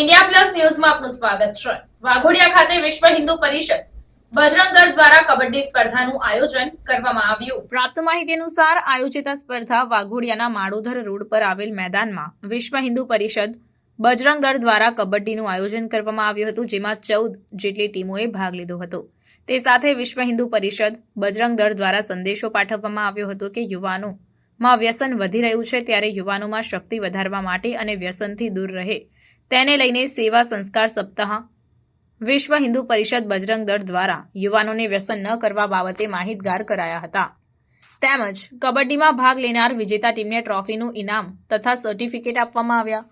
India plus ન્યૂઝમાં આપનું સ્વાગત છે. વાઘોડિયા ખાતે વિશ્વ હિન્દુ પરિષદ બજરંગ દળ દ્વારા પર આવેલ મેદાનમાં વિશ્વ હિન્દુ પરિષદ બજરંગ દળ દ્વારા કબડ્ડીનું આયોજન કરવામાં આવ્યું હતું, જેમાં ચૌદ જેટલી ટીમોએ ભાગ લીધો હતો. તે સાથે વિશ્વ હિન્દુ પરિષદ બજરંગ દળ દ્વારા સંદેશો પાઠવવામાં આવ્યો હતો કે યુવાનોમાં વ્યસન વધી રહ્યું છે, ત્યારે યુવાનોમાં શક્તિ વધારવા માટે અને વ્યસનથી દૂર રહે તેને લઈને સેવા સંસ્કાર સપ્તાહ, વિશ્વ હિન્દુ પરિષદ બજરંગ દળ દ્વારા યુવાનોને વ્યસન ન કરવા બાબતે માહિતગાર કરાયા હતા. તેમજ કબડ્ડીમાં ભાગ લેનાર વિજેતા ટીમને ટ્રોફીનું ઇનામ તથા સર્ટિફિકેટ આપવામાં આવ્યા.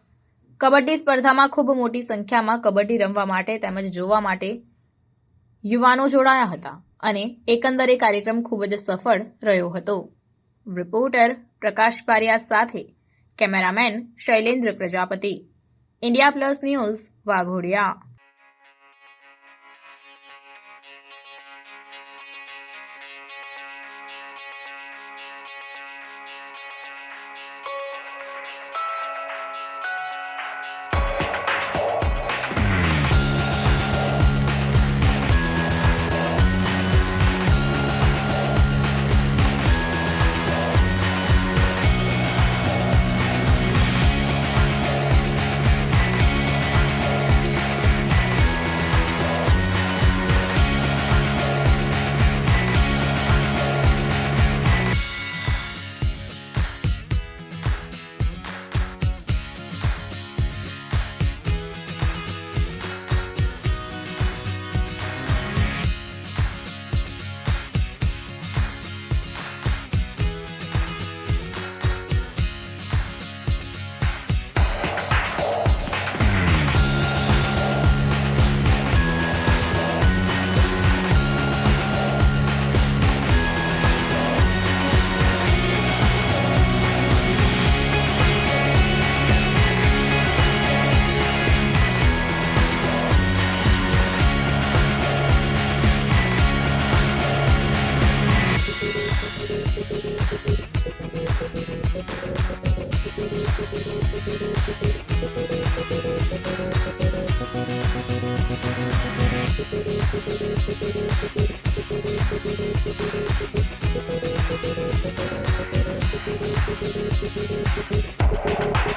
કબડ્ડી સ્પર્ધામાં ખૂબ મોટી સંખ્યામાં કબડ્ડી રમવા માટે તેમજ જોવા માટે યુવાનો જોડાયા હતા અને એકંદરે કાર્યક્રમ ખૂબ જ સફળ રહ્યો હતો. રિપોર્ટર પ્રકાશ પારિયા સાથે cameraman Shailendra Prajapati. India Plus News Waghodia Thank you.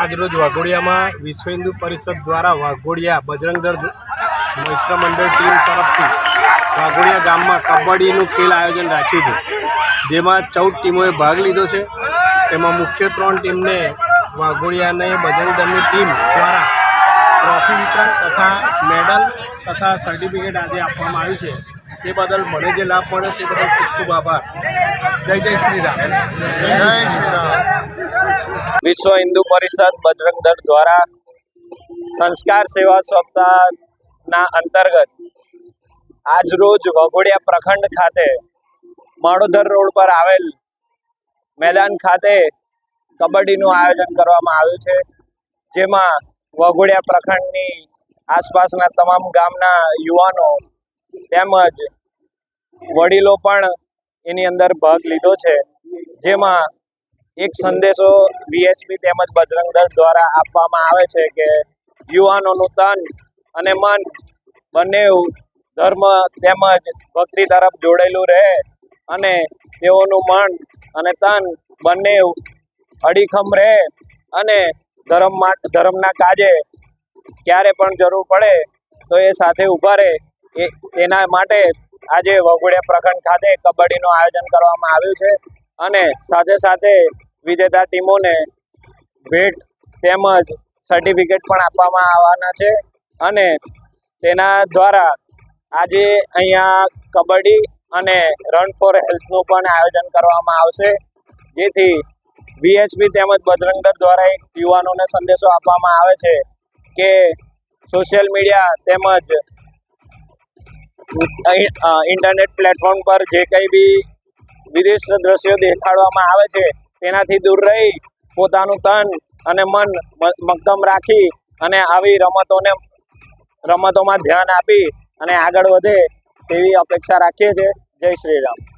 આજરોજ વાઘોડિયામાં વિશ્વ હિન્દુ પરિષદ દ્વારા વાઘોડિયા બજરંગ દળ મૈત્ર મંડળ ટીમ તરફથી વાઘોડિયા ગામમાં કબડ્ડીનું ખેલ આયોજન રાખ્યું છે જેમાં ચૌદ ટીમોએ ભાગ લીધો છે. તેમાં મુખ્ય ત્રણ ટીમને વાઘોડિયાને બજરંગ દળની ટીમ દ્વારા ટ્રોફી વિતરણ તથા મેડલ તથા સર્ટિફિકેટ આજે આપવામાં આવ્યું છે. તે બદલ મને જે લાભ મળ્યો તે બદલ ખૂબ ખૂબ આભાર. જય જય શ્રી રામ. જય શ્રી રામ. વિશ્વ હિન્દુ પરિષદ બજરંગ દળ દ્વારા સંસ્કાર સેવા સપ્તાહના અંતર્ગત આજરોજ વઘોડિયા પ્રખંડ ખાતે માણોદર રોડ પર આવેલ મેદાન ખાતે કબડ્ડીનું આયોજન કરવામાં આવ્યું છે. જેમાં વઘોડિયા પ્રખંડની આસપાસના તમામ ગામના યુવાનો તેમજ વડીલો પણ એની અંદર ભાગ લીધો છે. જેમાં એક સંદેશો વીએસપી તેમજ બજરંગ દળ દ્વારા આપવામાં આવે છે કે યુવાનોનું તન અને મન બંને ધર્મ તેમજ ભક્તિ તરફ જોડેલું રહે અને તેઓનું મન અને તન બંને અડીખમ રહે અને ધર્મ ધર્મના કાજે ક્યારે પણ જરૂર પડે તો એ સાથે ઊભા રહે. એ, એના માટે આજે વઘોડિયા પ્રખંડ ખાતે કબડ્ડીનું આયોજન કરવામાં આવ્યું છે અને સાથે સાથે વિજેતા ટીમોને ભેટ તેમજ સર્ટિફિકેટ પણ આપવામાં આવવાના છે અને તેના દ્વારા આજે અહીંયા કબડ્ડી અને રન ફોર હેલ્થનું પણ આયોજન કરવામાં આવશે. જેથી વીએચપી તેમજ બજરંગ દળ દ્વારા એક યુવાનોને સંદેશો આપવામાં આવે છે કે સોશિયલ મીડિયા તેમજ ઇન્ટરનેટ પ્લેટફોર્મ પર જે કંઈ બી વિદેશ દ્રશ્યો દેખાડવામાં આવે છે તેનાથી દૂર રહી પોતાનું તન અને મન મક્કમ રાખી અને આવી રમતોને, રમતોમાં ધ્યાન આપી અને આગળ વધે તેવી અપેક્ષા રાખીએ છીએ. જય શ્રી રામ.